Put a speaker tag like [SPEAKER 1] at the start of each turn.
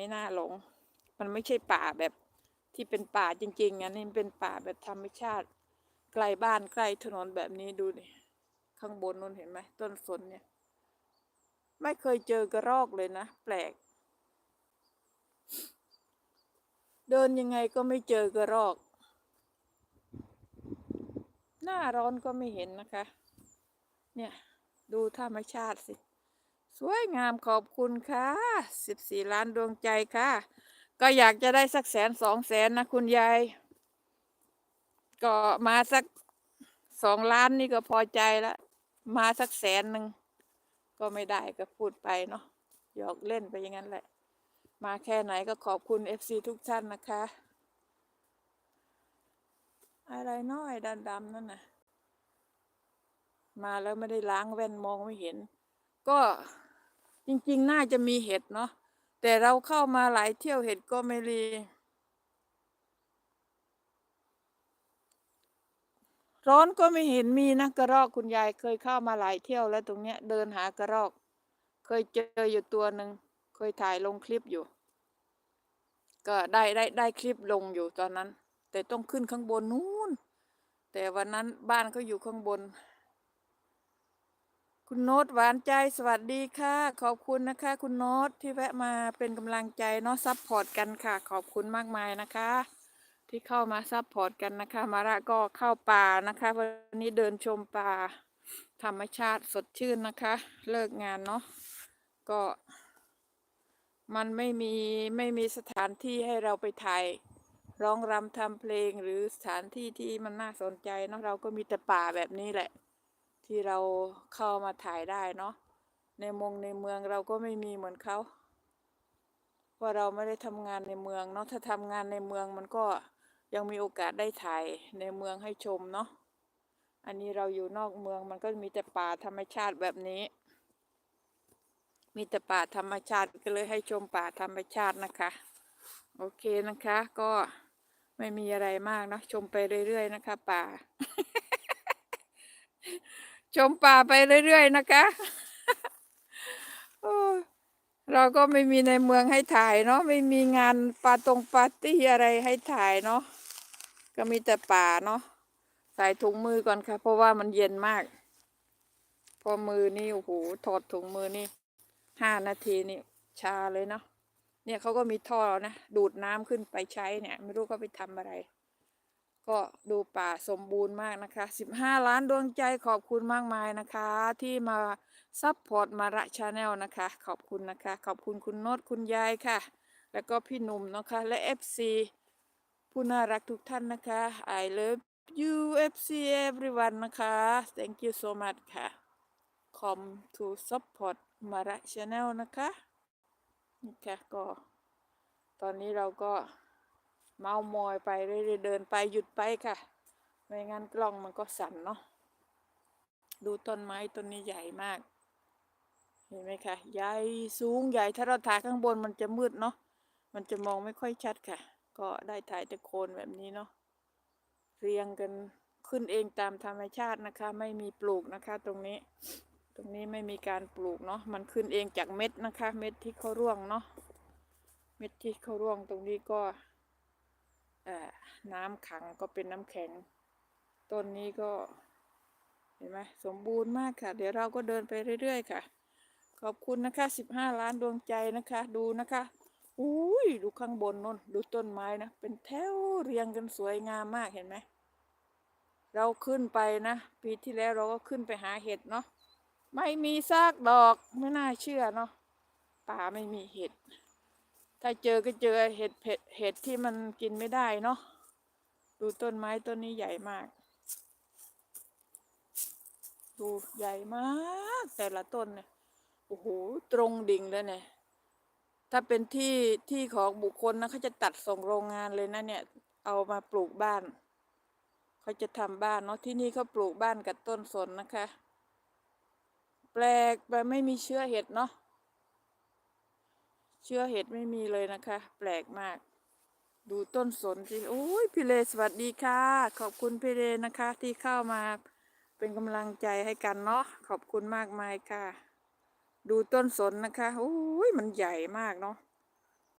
[SPEAKER 1] ไม่น่าหลง มันไม่ใช่ป่าแบบที่เป็นป่าจริงๆอันนี้เป็นป่าแบบธรรมชาติ ใกล้บ้านใกล้ถนนแบบนี้ดูดิข้างบนนู้นเห็นไหมต้นสนเนี่ย ไม่เคยเจอกระรอกเลยนะ แปลก เดินยังไงก็ไม่เจอกระรอก หน้าร้อนก็ไม่เห็นนะคะ เนี่ย ดูธรรมชาติสิ สวยงามขอบคุณค่ะสิบสี่ล้านดวงใจค่ะ ก็อยากจะได้สักแสนสองแสนนะคุณยาย ก็มาสักสองล้านนี่ก็พอใจละมาสักแสนหนึ่งก็ไม่ได้ก็พูดไปเนาะหยอกเล่นไปอย่างนั้นแหละ มาแค่ไหนก็ขอบคุณเอฟซีทุกท่านนะคะ อะไรน้อยดำๆนั่นน่ะ มาแล้วไม่ได้ล้างแว่นมองไม่เห็น ก็ จริงๆ น่าจะมีเห็ดเนาะแต่เราเข้ามาหลายเที่ยวเห็ดก็ไม่รีร้อนก็ไม่เห็นมีนะกระรอกคุณยายเคยเข้ามาหลายเที่ยวแล้วตรงเนี้ยเดินหากระรอก เคยเจออยู่ตัวหนึ่งเคยถ่ายลงคลิปอยู่ ก็ได้ได้ได้คลิปลงอยู่ตอนนั้น แต่ต้องขึ้นข้างบนนู้นแต่วันนั้นบ้านเขาอยู่ข้างบน คุณโน้ตหวานใจสวัสดีค่ะ ขอบคุณนะคะ คุณโน้ตที่แวะมาเป็นกำลังใจเนาะซัพพอร์ตกันค่ะ ขอบคุณมากมายนะคะ ที่เข้ามาซัพพอร์ตกันนะคะ มาระก็เข้าป่านะคะวันนี้เดินชมป่า ธรรมชาติสดชื่นนะคะ เลิกงานเนาะก็ มันไม่มีไม่มีสถานที่ให้เราไปถ่ายร้องรำทำเพลงหรือสถานที่ที่มันน่าสนใจเนาะเราก็มีแต่ป่าแบบนี้แหละ ที่เราเข้ามาถ่ายได้เนาะในมงในเมืองเราก็ไม่มีเหมือนเขาว่าเราไม่ได้ทำงานในเมืองเนาะถ้าทำงานในเมืองมันก็ยังมีโอกาสได้ถ่ายในเมืองให้ชมเนาะอันนี้เราอยู่นอกเมืองมันก็มีแต่ป่าธรรมชาติแบบนี้ มีแต่ป่าธรรมชาติก็เลยให้ชมป่าธรรมชาตินะคะ โอเคนะคะก็ไม่มีอะไรมากเนะชมไปเรื่อยๆนะคะ ป่า ชมป่าไปเรื่อยๆนะคะเราก็ไม่มีในเมืองให้ถ่ายเนาะไม่มีงานปาตรงปาร์ตี้อะไรให้ถ่ายเนาะก็มีแต่ป่าเนาะใส่ถุงมือก่อนค่ะ เพราะว่ามันเย็นมาก พอมือนี่โอ้โหถอดถุงมือนี่ห้านาทีนี่ชาเลยเนาะเนี่ยเขาก็มีท่อนะ ดูดน้ำขึ้นไปใช้เนี่ย ไม่รู้เขาไปทำอะไร ก็ดูป่าสมบูรณ์มากนะคะ 15 ล้านดวงใจขอบคุณมากมายนะคะ ที่มาซัพพอร์ตมาระชาแนลนะคะ ขอบคุณนะคะ ขอบคุณคุณโนตคุณยายค่ะ แล้วก็พี่หนุ่มนะคะและ FC ผู้น่ารักทุกท่านนะคะ I love you FC everyone นะคะ thank you so much ค่ะ come to support มาระชาแนลนะคะนี่ค่ะก็ ตอนนี้เราก็ เมามอยไปเรื่อยๆเดินไปหยุดไปค่ะ ไม่งั้นกล้องมันก็สั่นเนาะดูต้นไม้ต้นนี้ใหญ่มาก เห็นไหมคะใหญ่สูงใหญ่ถ้าเราถ่ายข้างบนมันจะมืดเนาะมันจะมองไม่ค่อยชัดค่ะ ก็ได้ถ่ายแต่โคนแบบนี้เนาะเรียงกันขึ้นเองตามธรรมชาตินะคะ ไม่มีปลูกนะคะ ตรงนี้ ตรงนี้ไม่มีการปลูกเนาะมันขึ้นเองจากเม็ดนะคะ เม็ดที่เขาร่วงเนาะเม็ดที่เขาร่วงตรงนี้ก็ น้ำขังก็เป็นน้ำแข็ง ต้นนี้ก็เห็นไหมสมบูรณ์มากค่ะ เดี๋ยวเราก็เดินไปเรื่อย ๆ ค่ะ ขอบคุณนะคะสิบห้าล้านดวงใจนะคะ ดูนะคะอุ้ยดูข้างบนนนดูต้นไม้นะ เป็นแถวเรียงกันสวยงามมากเห็นไหม เราขึ้นไปนะ ปีที่แล้วเราก็ขึ้นไปหาเห็ดเนาะไม่มีซากดอกไม่น่าเชื่อเนาะป่าไม่มีเห็ด ถ้าเจอก็เจอเห็ดเผ็ดเห็ดที่มันกินไม่ได้เนาะดูต้นไม้ต้นนี้ใหญ่มาก ดูใหญ่มาก แต่ละต้นเนี่ยโอ้โหตรงดิ่งเลยเนี่ยถ้าเป็นที่ที่ของบุคคลนะเขาจะตัดส่งโรงงานเลยนะเนี่ย เอามาปลูกบ้านเขาจะทำบ้านเนาะที่นี่เขาปลูกบ้านกับต้นสนนะคะ แปลกไปไม่มีเชื้อเห็ดเนาะ ชื้อเห็ดไม่มีเลยนะคะ แปลกมาก ดูต้นสนสิโอ้ยพี่เลสวัสดีค่ะ ขอบคุณพี่เลนะคะ ที่เข้ามาเป็นกำลังใจให้กันเนาะขอบคุณมากมายค่ะ ดูต้นสนนะคะโอ้ยมันใหญ่มากเนาะ